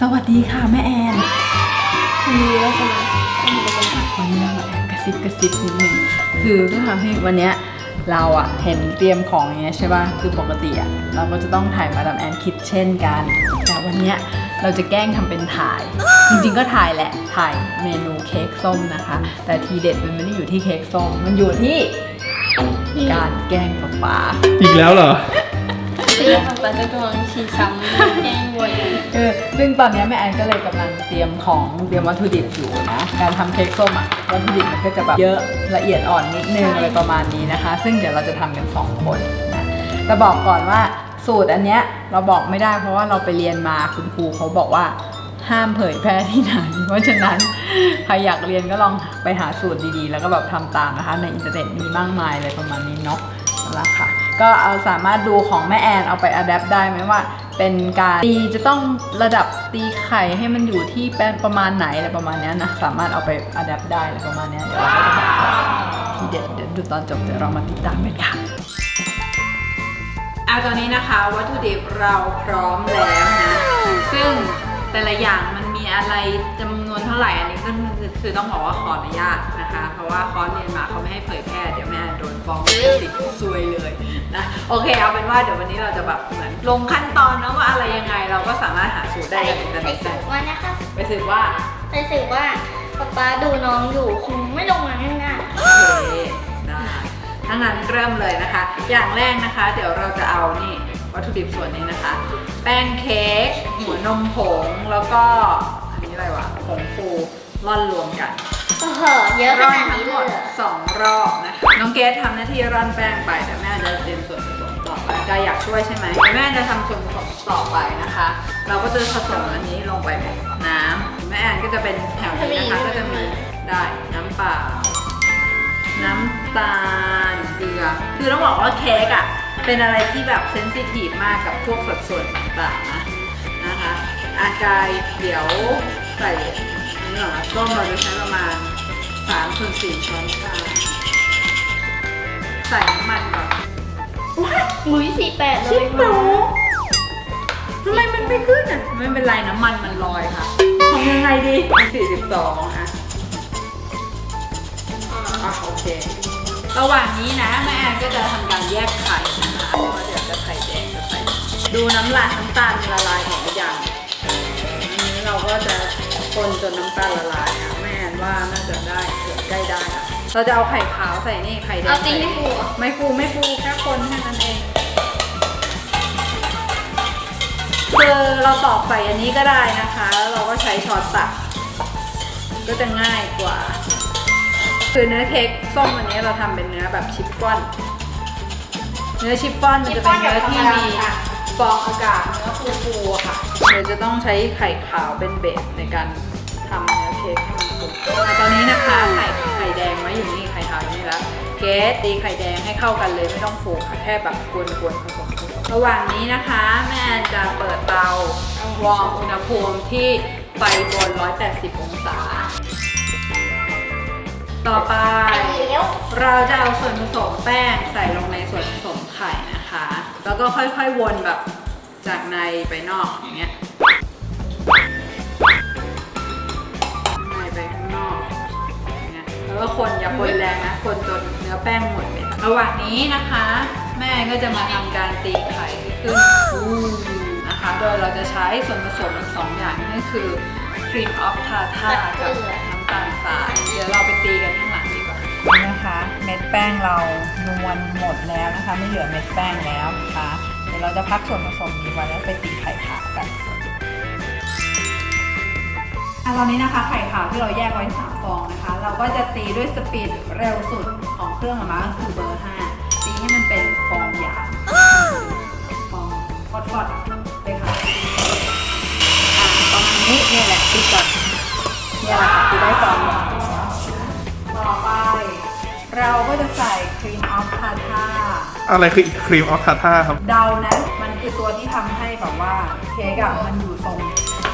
สวัสดีค่ะแม่แอนวันนี้เราจะมาทำอะไรกันคะวันนี้เรามาแอบกระซิบกระซิบนิดนึงคือด้วยความที่วันเนี้ยเราอะเห็นเตรียมของอย่างเงี้ยใช่ป่ะคือปกติอะเราก็จะต้องถ่ายมาดามแอนคิดเช่นกัน แต่วันเนี้ยเราจะแกล้งทำเป็นถ่าย จริงๆก็ถ่ายแหละถ่ายเมนูเค้กส้มนะคะ แต่ทีเด็ดมันไม่ได้อยู่ที่เค้กส้มมันอยู่ที่การแกล้งป๊าป๊าอีกแล้วเหรอ ซื้อของปันจะกำลังชีช้ำแกงบวยเออซึ่งตอนนี้แม่แอนก็เลยกำลังเตรียมของเตรียมวัตถุดิบอยู่นะการทำเค้กส้มอะวัตถุดิบมันก็จะแบบเยอะละเอียดอ่อนนิดนึงอะไรประมาณนี้นะคะ ซึ่งเดี๋ยวเราจะทำกันสองคนนะแต่บอกก่อนว่าสูตรอันเนี้ยเราบอกไม่ได้เพราะว่าเราไปเรียนมาคุณครูเขาบอกว่าห้ามเผยแพร่ที่ไหน เพราะฉะนั้นใครอยากเรียนก็ลองไปหาสูตรดีๆ แล้วก็แบบทำตามนะคะ ในอินเทอร์เน็ตมีมากมายเลยประมาณนี้เนาะนั่นแหละค่ะ ก็เอาสามารถดูของแม่แอนเอาไปอัดแอปได้ไหมว่า เป็นการตีจะต้องระดับตีไข่ให้มันอยู่ที่แป้นประมาณไหนอะไรประมาณนี้นะสามารถเอาไปอัดแอปได้อะไรประมาณนี้เดี๋ยวเราก็จะบอกทีเด็ดเดี๋ยวดูตอนจบเดี๋ยวเรามาติดตามกันค่ะเอาตอนนี้นะคะวัตถุดิบเราพร้อมแล้วนะซึ่งแต่ละอย่างมันมีอะไรจำนวนเท่าไหร่อันนี้ก็คือต้องบอกว่าขออนุญาตนะคะ เพราะว่าคอร์สเรียนมาเขาไม่ให้เผยแพร่เดี๋ยวแม่โดนฟ้องติดซวยเลย นะโอเคเอาเป็นว่าเดี๋ยววันนี้เราจะแบบเหมือนลงขั้นตอนนะว่าอะไรยังไงเราก็สามารถหาสูตรได้ใส่จากอินเทอร์ใส่เน็ตสืได้บว่านะคะ ไปสืบว่าใส่สืบว่าป๊าป๊าดูน้องอยู่คงไม่ลงมาง่ายโอเคได้ถ้างั้นเริ่มเลยนะคะ อย่างแรกนะคะ เดี๋ยวเราจะเอานี่วัตถุดิบส่วนนี้นะคะ แป้งเค้กหัวนมผงแล้วก็อันนี้อะไรวะผงฟูร่อนรวมกันๆโอ้โหเยอะขร่อนนาดทั้นี้งหเลมดยเหรอสองรอบนะคะน้อง เกดทำหน้าที่ร่อนแป้งไปแต่แม่จะเตรียมส่วนผสมต่อไปกายอยากช่วยใช่ไหมแม่จะทำส่วนผสมต่อไปนะคะ เราก็จะผสมอันนี้ลงไปในน้ำแม่แอนก็จะเป็นแถวนี้นะคะก็จะมีได้น้ำเปล่าน้ำตาลเกลือ คือต้องบอกว่าเค้กอะเป็นอะไรที่แบบเซนซิทีฟมากกับพวกสัดส่วนต่างๆนะนะคะอากายเดี๋ยวใส่อันนี้ก่อต้มเราจะใช้ประมาณ3ส่วน4ช้อนชา ส่น้ำมันก่อนมุ้ยสี่แปดเลชิยบหนูทำไมมันไม่ขึ้นอะไม่เป็นไรน้ำมันมันลอยค่ะทำยังไงดี42อะอะโอเค ระหว่างนี้นะแม่แอนก็จะทำการแยกไข่นะคะเพราะว่าเดี๋ยวจะไข่แดงจะใส่ดูน้ำลายน้ำตาลละลายหมดหรือยังอันนี้เราก็จะคนจนน้ำตาลละลายนะแม่แอนว่าน่าจะได้เกือบใกล้ได้ละ เราจะเอาไข่ขาวใส่นี่ไข่แดงเอาตีใส่ให้ฟูเหรอไม่ฟูไม่ฟูแค่คนแค่นั้นเองคือเราตอกใส่อันนี้ก็ได้นะคะ แล้วเราก็ใช้ช้อนตักก็จะง่ายกว่า คือเนื้อเค้กส้มอันนี้เราทำเป็นเนื้อแบบชิปฟอน เนื้อชิปฟอนมันจะเป็นเนื้อที่มีฟองอากาศเนื้อฟูๆอะค่ะเราจะต้องใช้ไข่ขาวเป็นเบสในการทำเนื้อเค้กให้มันสุกอะตอนนี้นะคะ กสตีไข่แดงให้เข้ากันเลยไม่ต้องฟูค่ะแค่แบบกวนๆผสมระหว่างนี้นะคะแม่แอนจะเปิดเตาวอร์มอุณหภูมิที่ไฟบน 180 องศา ต่อไป เราจะเอาส่วนผสมแป้งใส่ลงในส่วนผสมไข่นะคะ แล้วก็ค่อยๆวนแบบจากในไปนอกอย่างเงี้ย คนอย่าคนแรงนะ คนจนเนื้อแป้งหมดเลยระหว่างนี้นะคะ แม่ก็จะมาทำการตีไข่ขึ้นนะคะ โดยเราจะใช้ส่วนผสมอีกสองอย่างนั่นคือครีมออฟทาทากับน้ำตาลทรายเดี๋ยวเราไปตีกันข้างหลังดีกว่านี่นะคะ เม็ดแป้งเรานวลหมดแล้วนะคะ ไม่เหลือเม็ดแป้งแล้วนะคะ เดี๋ยวเราจะพักส่วนผสมนี้ไว้แล้วไปตีไข่ขาวกัน อะตอนนี้นะคะไข่ขาวที่เราแยกไว้สามฟองนะคะ เราก็จะตีด้วยสปีดเร็วสุดของเครื่องออกมาก็คือเบอร์5ตีให้มันเป็นฟองหยาบฟองฟอดๆเลยค่ะอะประมาณนี้เนี่ยแหละตีก่อนเนี่ยแหละค่ะคือได้ฟองหยาบต่อไป เราก็จะใส่ครีมออฟทาท่าอะไรคือครีมออฟทาท่าครับ เดานะ มันคือตัวที่ทำให้แบบว่าเค้กอะมันอยู่ทรงอืมอะตีอันนี้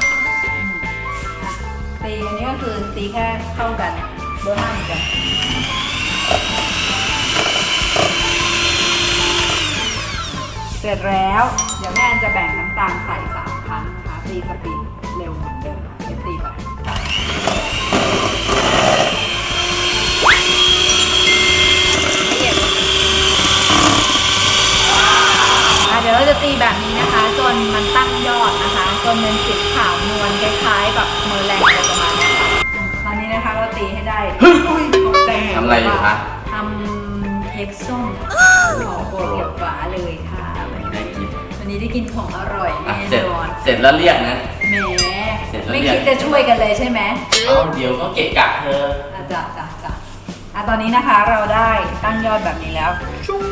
ก็คือตีแค่เข้ากันเบอร์ห้าเหมือนกันเสร็จแล้ว เดี๋ยวแม่จะแบ่งน้ำตาลใส่สามครั้งนะคะตีสปีดเร็วเหมือนเดิมเดี๋ยวตีไปเดี๋ยวเราจะตีแบบนี้นะคะ จนมันตั้งยอด จนเป็นสีขาวนวลคล้ายๆแบบมือแรงอะไรประมาณเนี้ยค่ะตอนนี้นะคะเราตีให้ได้อุ้ยตกใจหมดทำอะไรอยู่คะทำเค้กส้มขอโปรดเก็บฝาเลยค่ะได้กินวันนี้ได้กินของอร่อยอะแน่เสร็จนอนเสร็จแล้วเรียกนะแหมเสร็จแล้วไม่เนี่ยคิดจะช่วยกันเลยใช่ไหมเอาเดี๋ยวก็เกะกะเธออะจ้ะจ้ะจ้ะอะตอนนี้นะคะเราได้ตั้งยอดแบบนี้แล้วชุ่ม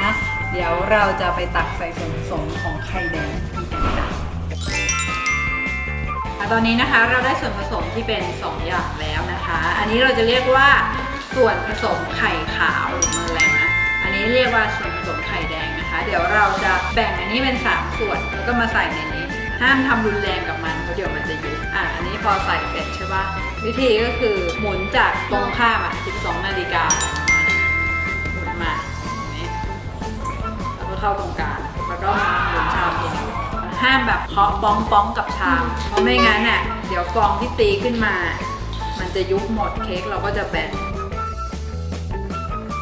นะเดี๋ยวเราจะไปตักใส่ส่วนผสม ตอนนี้นะคะเราได้ส่วนผสมที่เป็น 2 อย่างแล้วนะคะ อันนี้เราจะเรียกว่าส่วนผสมไข่ขาวหรือเมอแรงนะอันนี้เรียกว่าส่วนผสมไข่แดงนะคะ เดี๋ยวเราจะแบ่งอันนี้เป็น 3 ส่วนแล้วก็มาใส่ในนี้ห้ามทำรุนแรงกับมันเพราะเดี๋ยวมันจะยุบอะอันนี้พอใส่เสร็จใช่ปะวิธีก็คือหมุนจากตรงข้ามอะ12 นาฬิกาหมุนมาอย่างนี้แล้วก็เข้าตรงกลางแล้วก็หมุน ห้ามแบบเคาะป้องป้องกับชาม เพราะไม่งั้นน่ะเดี๋ยวฟองที่ตีขึ้นมา มันจะยุบหมดเค้กเราก็จะแบน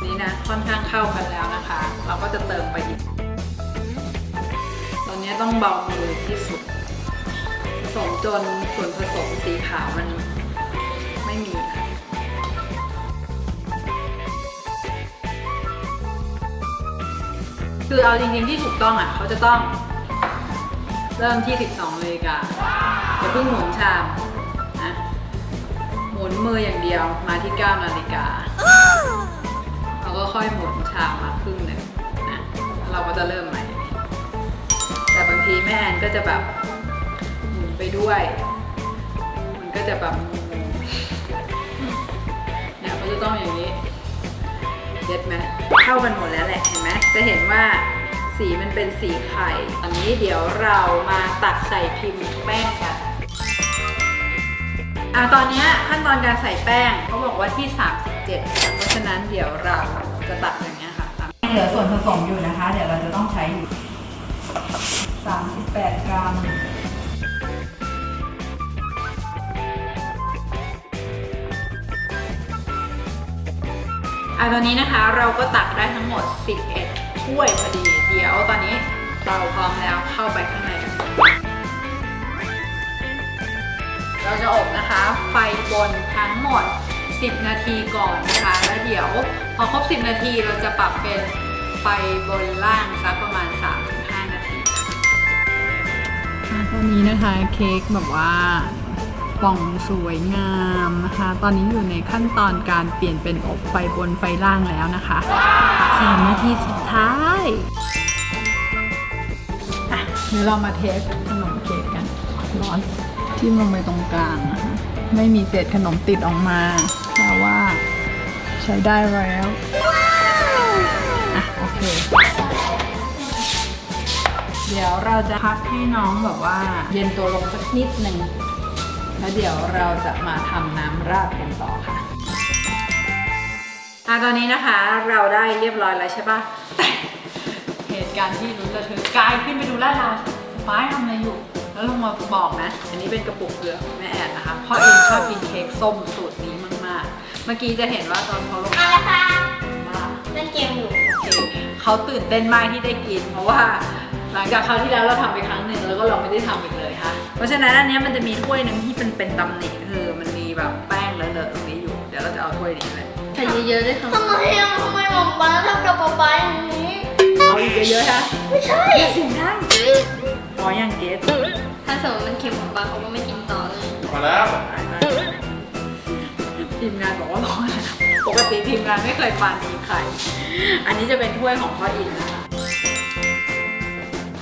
นี่นะค่อนข้างเข้ากันแล้วนะคะ เราก็จะเติมไปอีกตอนนี้ต้องเบามือที่สุดผสมจนส่วนผสมสีขาวมันไม่มีอะคือเอาจริงๆที่ถูกต้องอะเขาจะต้อง เริ่มที่ 12นาฬิกาอย่าเพิ่งหมุนชามนะหมุนมืออย่างเดียวมาที่ 9 นาฬิกาแล้วก็ค่อยหมุนชามมาครึ่งหนึ่งนะเราก็จะเริ่มใหม่ แต่บางทีแม่แอนก็จะแบบหมุนไปด้วย มันก็จะแบบงงๆเนี่ยเขาจะต้องอย่างนี้เย็ดไหมเข้ากันหมดแล้วแหละเห็นไหมจะเห็นว่า สีมันเป็นสีไข่ ตอนนี้เดี๋ยวเรามาตักใส่พิมพ์แป้งกันอะตอนเนี้ยขั้นตอนการใส่แป้งเขาบอกว่าที่ 37 เพราะฉะนั้นเดี๋ยวเราจะตักอย่างเงี้ยค่ะเหลือส่วนผสมอยู่นะคะ เดี๋ยวเราจะต้องใช้อยู่ 38 กรัมอะตอนนี้นะคะเราก็ตักได้ทั้งหมด 11 ถ้วยพอดี เดี๋ยวตอนนี้เราพร้อมแล้วเข้าไปข้างในกัน เราจะอบนะคะ ไฟบนทั้งหมด 10 นาทีก่อนนะคะ แล้วเดี๋ยวพอครบ 10 นาทีเราจะปรับเป็นไฟบนล่างสักประมาณ 3-5 นาที ตอนนี้นะคะเค้กแบบว่า ป่องสวยงามนะคะ ตอนนี้อยู่ในขั้นตอนการเปลี่ยนเป็นอบไฟบนไฟล่างแล้วนะคะสามนาทีสุดท้ายอะเดี๋ยวเรามาเทสขนมเค้กกัน ร้อนทิ่มลงไปตรงกลางนะคะไม่มีเศษขนมติดออกมาแปลว่า ใช้ได้แล้วอะโอเค เดี๋ยวเราจะพักให้น้องแบบว่า เย็นตัวลงสักนิดหนึ่ง แล้วเดี๋ยวเราจะมาทำน้ำราดกันต่อค่ะอะตอนนี้นะคะเราได้เรียบร้อยแล้วใช่ปะแต่เหตุการณ์ที่รู้ระทึกกายขึ้นไปดูลาดเราป้ายทำอะไรอยู่ แล้วลงมาบอกนะ อันนี้เป็นกระปุกเกลือของแม่แอนนะคะพ่อเองชอบกินเค้กส้มสูตรนี้มากๆ เมื่อกี้จะเห็นว่าตอนเขาลงเอามาละค่ะว่าเล่นเกมอยู่เขาตื่นเต้นมากที่ได้กิน เพราะว่า หลังจากคราวที่แล้วเราทำไปครั้งหนึ่งแล้วก็เราไม่ได้ทำอีกเลยค่ะ เพราะฉะนั้นอันเนี้ยมันจะมีถ้วยหนึ่งที่เป็นเป็นตำหนิคือมันมีแบบแป้งเลอะๆตรงนี้อยู่ เดี๋ยวเราจะเอาถ้วยนี้เลยใส่เยอะๆด้วยค่ะทำไมอะทำไมหมอป้าทำกับป๊าป๊าอย่างนี้ เอาอีกเยอะๆค่ะไม่ใช่อย่าเสียงดังพออย่างเกสถ้าสมมติมันเค็มป๊าป๊าเขาก็ไม่กินต่อเลยมาแล้วทีมงานบอกว่าพอแล้วปกติทีมงานไม่เคยปานนี้ใครอันนี้จะเป็นถ้วยของพ่ออินนะคะ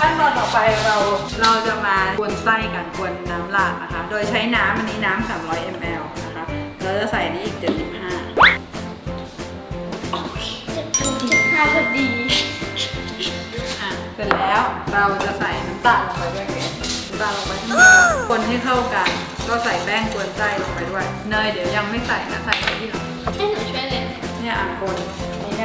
ขั้นตอนต่อไปเราเราจะมากวนไส้กันกวนน้ำราดนะคะ โดยใช้น้ำอันนี้น้ำ300 ml นะคะ เราจะใส่อันนี้อีก 75เจ็ดจุดเจ็ดห้าพอดีอะเสร็จแล้วเราจะใส่น้ำตาลลงไปด้วยเกรดน้ำตาลลงไปทั้งหมดคนให้เข้ากัน ก็ใส่แป้งกวนไส้ลงไปด้วย เนยเดี๋ยวยังไม่ใส่นะใส่ไปที่หลังให้หนูช่วยเลยเนี่ยอะคน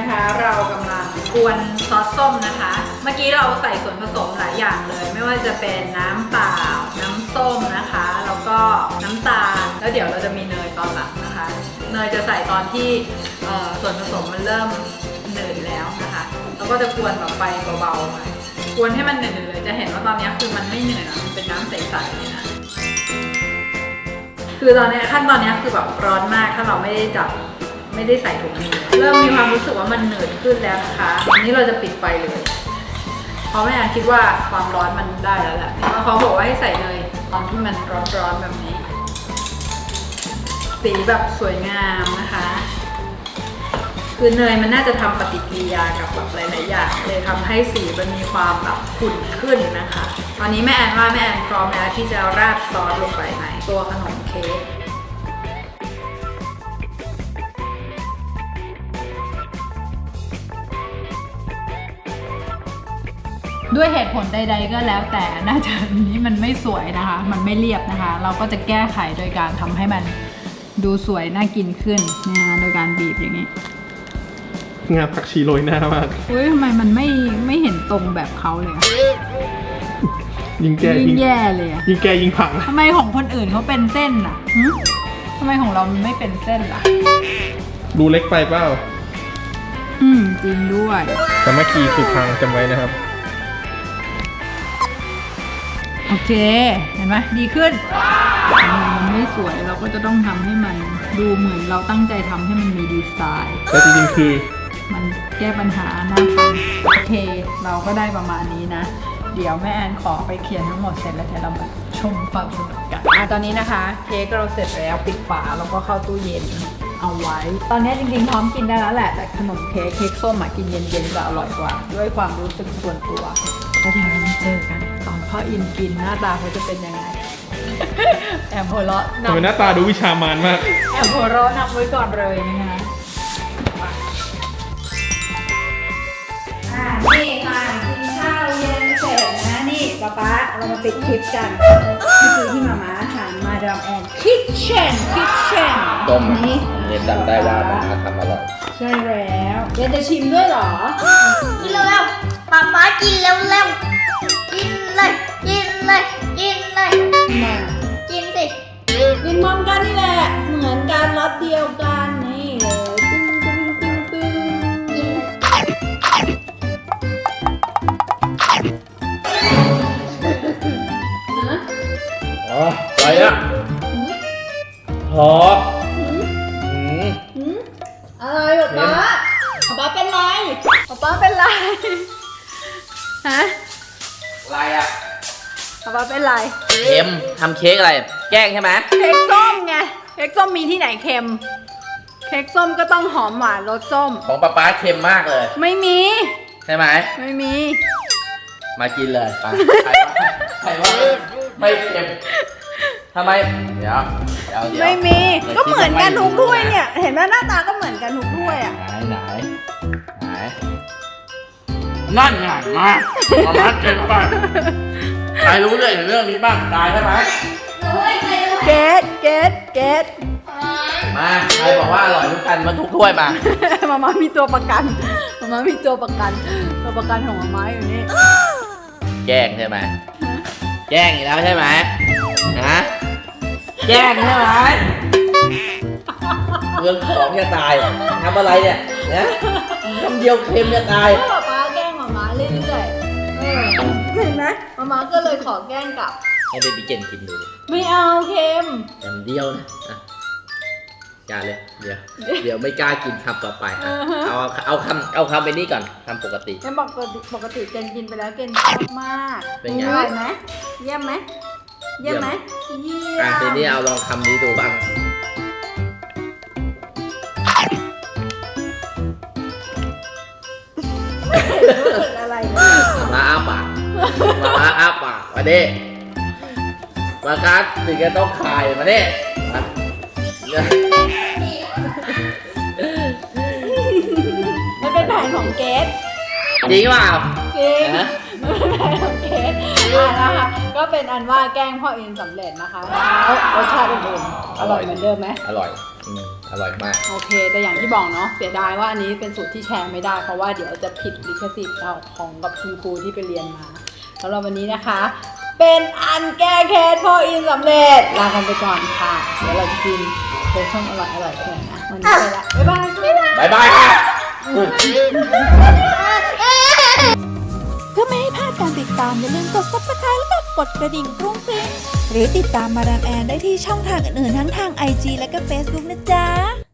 นะคะ เรากำลังกวนซอสส้มนะคะไม่มื่อกี้เราใส่ส่วนผสมหลายอย่างเลย ไม่ว่าจะเป็นน้ำเปล่า น้ำส้มนะคะ แล้วก็น้ำตาล แล้วเดี๋ยวเราจะมีเนยตอนหลังนะคะ เนยจะใส่ตอนที่ส่วนผสมมันเริ่มหนืดแล้วนะคะแล้วก็จะกวนแบบไฟเบาๆหน่อยกวนให้มันหนืดๆเลย จะเห็นว่าตอนนี้คือมันไม่เหนืดนะมันเป็นน้ำใสๆเลยนะคือตอนนี้ขั้นตอนนี้คือแบบร้อนมากถ้าเราไม่ได้จับ ไม่ได้ใส่ถุงมือเริ่มมีความรู้สึกว่ามันเหนืดขึ้นแล้วนะคะอันนี้เราจะปิดไฟเลย เพราะแม่แอนคิดว่าความร้อนมันได้แล้วแหละเพราะเขาบอกว่าให้ใส่เลยตอนที่มันร้อนๆแบบนี้ สีแบบสวยงามนะคะ คือเนยมันน่าจะทำปฏิกิริยากับแบบหลายๆอย่างเลยทำให้สีมันมีความแบบขุ่นขึ้นนะคะ ตอนนี้แม่แอนว่าแม่แอนพร้อมแล้วที่จะราดซอสลงไปในตัวขนมเค้ก ด้วยเหตุผลใด ๆ ก็แล้วแต่น่าจะอันนี้มันไม่สวยนะคะ มันไม่เรียบนะคะ เราก็จะแก้ไขโดยการทำให้มันดูสวยน่ากินขึ้นนะคะโดยการบีบอย่างนี้งาผักชีโรยหน้ามากอุ้ยทำไมมันไม่ไม่เห็นตรงแบบเขาเลยอะยิงแก้ยิ่ยิงงแย่เลยอะยิงแก้ยิงผังทำไมของคนอื่นเขาเป็นเส้นอะหึทำไมของเรามันไม่เป็นเส้นล่ะ ดูเล็กไปเปล่า อืมจริงด้วย สามัคคีสุดทางจำไว้นะครับ โอเค เห็นไหมดีขึ้นอืมมันไม่สวยเราก็จะต้องทำให้มันดูเหมือนเราตั้งใจทำให้มันมีดีไซน์ แต่จริงๆคือ มันแก้ปัญหาหน้าฟังโอเค เราก็ได้ประมาณนี้นะ เดี๋ยวแม่แอนขอไปเขียนทั้งหมดเสร็จแล้วเดี๋ยวเรามาชมความสนุกกันอะตอนนี้นะคะเค้กเราเสร็จแล้วปิดฝาแล้วก็เข้าตู้เย็นเอาไว้ ตอนนี้จริงๆพร้อมกินได้แล้วแหละ แต่ขนมเค้กเค้กส้มอะกินเย็นๆจะอร่อยกว่า ด้วยความรู้สึกส่วนตัวแล้วเดี๋ยวเรามาเจอกันตอน พ่ออินกินหน้าตาเขาจะเป็นยังไง แอบหัวเราะทำไมหน้าตาดูวิชามานมาก แอบหัวเราะนำไว้ก่อนเลยนะคะอ่านี่ค่ะกินข้าวเย็นเสร็จนะ นี่ป๊าป๊าเรามาปิดคลิปกันนี่คือที่มาม่าอาหารมาดามแอนคิทเช่นคิทเช่นต้มนี่เรียนจำได้ว่ามันมาทำอร่อยใช่แล้วเดี๋ยวจะชิมด้วยเหรอ กินเร็วๆป๊าป๊ากินเร็วๆ ฮะอะไรอะป๊าป๊าเป็นไรเค็มทำเค้กอะไร แกล้งใช่ไหมเค้กส้มไงเค้กส้มมีที่ไหนเค็ม เค้กส้มก็ต้องหอมหวานรสส้ม ของป๊าป๊าเค็มมากเลย ไม่มี ใช่ไหม ไม่มี มากินเลยไปใครว่าใครว่าไม่เค็มทำไม เดี๋ยวเดี๋ยวเดี๋ยวไม่มีดี๋ยวก็เหมือนกันทุกถ้วยคิดาเนี่ย เห็นไหมหน้าตาก็เหมือนกันทุกถ้วยอะ ไหนไหนไหน นั่นไงมามามาเก็บไปใครรู้เลยเรื่องนี้บ้างตายใช่ไหมเกตเกตเกตมาใครบอกว่าอร่อยทุกกันมาทุกถ้วยมา มาม่ามีตัวประกัน มาม่ามีตัวประกัน ตัวประกันของมาม่าอยู่นี่ แกล้งใช่ไหมแกล้งอีกแล้วใช่ไหมฮะแกล้งใช่ไหมเมืองของจะตายทำอะไรเนี่ยนะคำเดียวเค็มจะตาย มาม่าเรื่อยๆเออเห็นไหมมาม่าก็เลยขอแกล้งกลับ ให้เบบี้เกนกินดูดิไม่เอาเค็มคำเดียวนะอะอย่าเลยเดี๋ยวเดี๋ยวไม่กล้ากินคำต่อไปอะเอาเอาคำเอาคำไปนี่ก่อนคำปกติเกนบอกปกติปกติเกนกินไปแล้วเกนชอบมากเป็นไง อร่อยไหมเยี่ยมไหมเยี่ยมไหมเยี่ยม อะทีนี้เอาลองคำนี้ดูบ้าง รู้สึกอะไรเลยมาอ้าปากมาอ้าปากมาดิมาการถึงจะต้องคายมาดิมาเนี่ยมันเป็นแผนของเกสจริงเปล่าจริงฮะมันเป็นแผนของเกสอะนะคะก็เป็นอันว่าแกล้งพ่ออินสำเร็จนะคะแล้วรสชาติอื่นๆอร่อยเหมือนเดิมไหมอร่อย อืมอร่อยมาก โอเค แต่อย่างที่บอกเนาะเสียดายว่าอันนี้เป็นสูตรที่แชร์ไม่ได้ เพราะว่าเดี๋ยวจะผิดลิขสิทธิ์เราของกับคุณครูที่ไปเรียนมาสำหรับวันนี้นะคะ เป็นอันแก้แค้นพ่ออินสำเร็จลากันไปก่อนค่ะ เดี๋ยวเราจะกินเบคอนอร่อยอร่อยๆกันนะวันนี้ไปละบ๊ายบายบ๊ายบาย บ๊ายบายค่ะ เพื่อไม่ให้พลาดการติดตามอย่าลืมกด subscribe แล้วก็ กดกระดิ่งกรุ้งกริ้งหรือติดตามมาดามแอนได้ที่ช่องทางอื่นๆทั้งทาง IG และก็ Facebook นะจ๊ะ